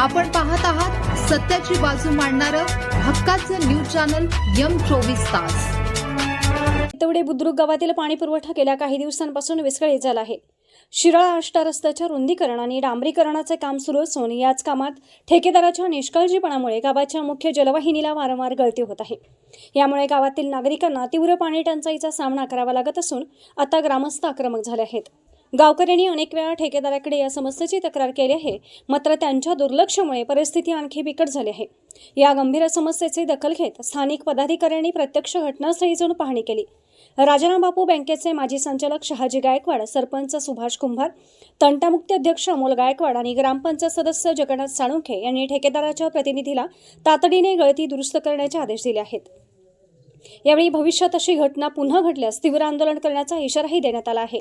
आपण पाहत आहात सत्याची बाजू मांडणारं हक्काचं न्यूज चॅनल यम चोवीस तास. तेवढे बुद्रुक गावातील पाणी पुरवठा गेल्या काही दिवसांपासून विस्कळीत झाला आहे. शिराळा आष्टा रस्त्याच्या रुंदीकरण आणि डांबरीकरणाचे काम सुरू असून याच कामात ठेकेदाराच्या निष्काळजीपणामुळे गावाच्या मुख्य जलवाहिनीला वारंवार गळती होत आहे. यामुळे गावातील नागरिकांना तीव्र पाणी टंचाईचा सामना करावा लागत असून आता ग्रामस्थ आक्रमक झाले आहेत. गावकऱ्यांनी अनेक वेळा ठेकेदाराकडे या समस्येची तक्रार केली आहे. मात्र त्यांच्या दुर्लक्षामुळे परिस्थिती आणखी बिकट झाली आहे. या गंभीर समस्येची दखल घेत स्थानिक पदाधिकाऱ्यांनी प्रत्यक्ष घटनास्थळी जाऊन पाहणी केली. राजाराम बापू बँकेचे माजी संचालक शहाजी गायकवाड सरपंच सुभाष कुंभार तंटामुक्ती अध्यक्ष अमोल गायकवाड आणि ग्रामपंचायत सदस्य जगन्नाथ साळुंखे यांनी ठेकेदाराच्या प्रतिनिधीला तातडीने गळती दुरुस्त करण्याचे आदेश दिले आहेत. यावेळी भविष्यात अशी घटना पुन्हा घडल्यास तीव्र आंदोलन करण्याचा इशाराही देण्यात आला आहे.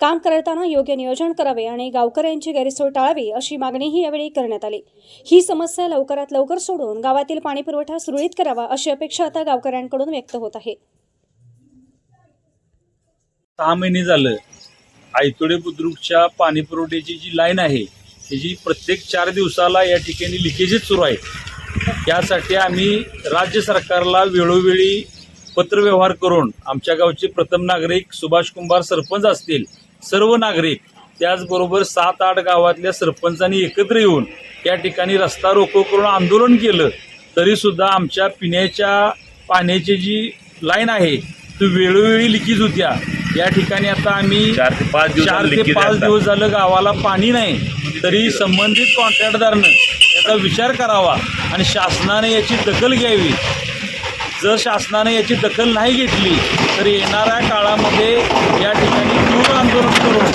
काम करताना योग्य नियोजन करावे आणि गावकऱ्यांची गैरसोय टाळावी अशी मागणीही यावेळी करण्यात आली. ही समस्या लवकरात लवकर सोडून गावातील पाणीपुरवठा सुरळीत करावा अशी अपेक्षा आता गावकऱ्यांकडून व्यक्त होत आहे. सहा महिने झालं. आयतोडे बुद्रुकच्या पाणीपुरवठ्याची जी लाईन आहे त्याची प्रत्येक चार दिवसाला या ठिकाणी लिकेजेस सुरू आहे यासाठी आम्ही राज्य सरकारला वेळोवेळी पत्रव्यवहार करून आमच्या गावचे प्रथम नागरिक सुभाष कुंभार सरपंच असतील सर्व नागरिक त्याचबरोबर सात आठ गावातल्या सरपंचांनी एकत्र येऊन या ठिकाणी रस्ता रोको करून आंदोलन केलं तरीसुद्धा आमच्या पिण्याच्या पाण्याची जी लाईन आहे ती वेळोवेळी लिकीज होत्या. या ठिकाणी आता आम्ही चार ते पाच दिवस चार ते पाच दिवस झालं गावाला पाणी नाही तरी संबंधित कॉन्ट्रॅक्टदारनं याचा विचार करावा आणि शासनाने याची दखल घ्यावी. जर शासनाने याची दखल नाही घेतली तर येणाऱ्या काळामध्ये या ठिकाणी तीव्र आंदोलन करून